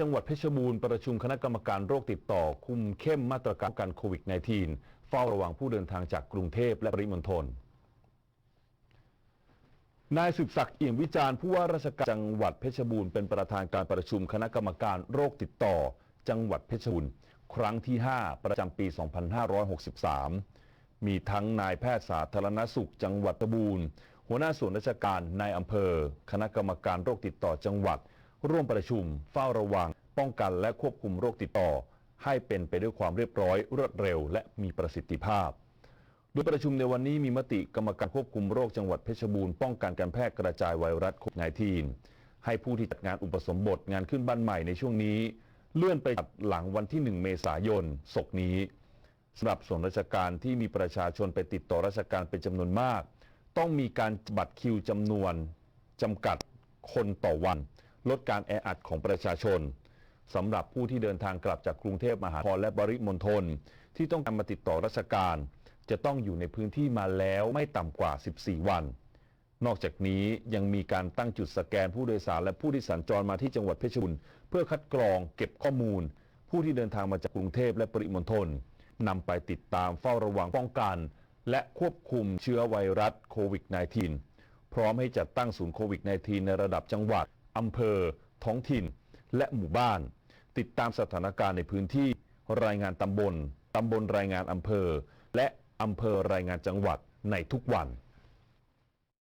จังหวัดเพชรบูรณ์ประชุมคณะกรรมการโรคติดต่อ คุมเข้มมาตรการกันโควิด -19 เฝ้าระวังผู้เดินทางจากกรุงเทพและปริมณฑล นายสืบศักดิ์เอี่ยมวิจารณ์ผู้ว่าราชการจังหวัดเพชรบูรณ์เป็นประธานการประชุมคณะกรรมการโรคติดต่อ จังหวัดเพชรบูรณ์ครั้งที่ 5 ประจำปี 2563 มีทั้งนายแพทย์สาธารณสุข จังหวัดเพชรบูรณ์หัวหน้าส่วนราชการนายอำเภอ คณะกรรมการโรคติดต่อจังหวัด ร่วมประชุม เฝ้าระวัง ป้องกันและควบคุมโรคติดต่อ ให้เป็นไปด้วยความเรียบร้อย รวดเร็ว และมีประสิทธิภาพ โดยประชุมในวันนี้มีมติกรรมการควบคุมโรคจังหวัดเพชรบูรณ์ป้องกันการแพร่กระจายไวรัสโควิด -19 ให้ผู้ที่จัดงานอุปสมบทงานขึ้นบ้านใหม่ในช่วงนี้ เลื่อนไปจัดหลังวันที่ 1 เมษายนศกนี้สำหรับส่วนราชการที่มีประชาชนไปติดต่อราชการเป็นจำนวนมาก ต้องมีการบัตรคิวจำนวนจำกัดคนต่อวัน ลดการแออัดของประชาชนสำหรับผู้ที่เดินทางกลับจากกรุงเทพมหานครและปริมณฑลที่ต้องการมาติดต่อราชการ จะต้องอยู่ในพื้นที่มาแล้วไม่ต่ำกว่า 14 วัน นอกจากนี้ยังมีการตั้งจุดสแกนผู้โดยสารและผู้ที่สัญจรมาที่จังหวัดเพชรบูรณ์เพื่อคัดกรองเก็บข้อมูล ผู้ที่เดินทางมาจากกรุงเทพและปริมณฑลนำไปติดตามเฝ้าระวังป้องกัน และควบคุมเชื้อไวรัสโควิด -19 พร้อมให้จัดตั้งศูนย์โควิด -19 ในระดับจังหวัด อำเภอ ท้องถิ่น และหมู่บ้าน ติดตามสถานการณ์ในพื้นที่รายงานตำบล ตำบลรายงานอำเภอ และอำเภอรายงานจังหวัดในทุกวัน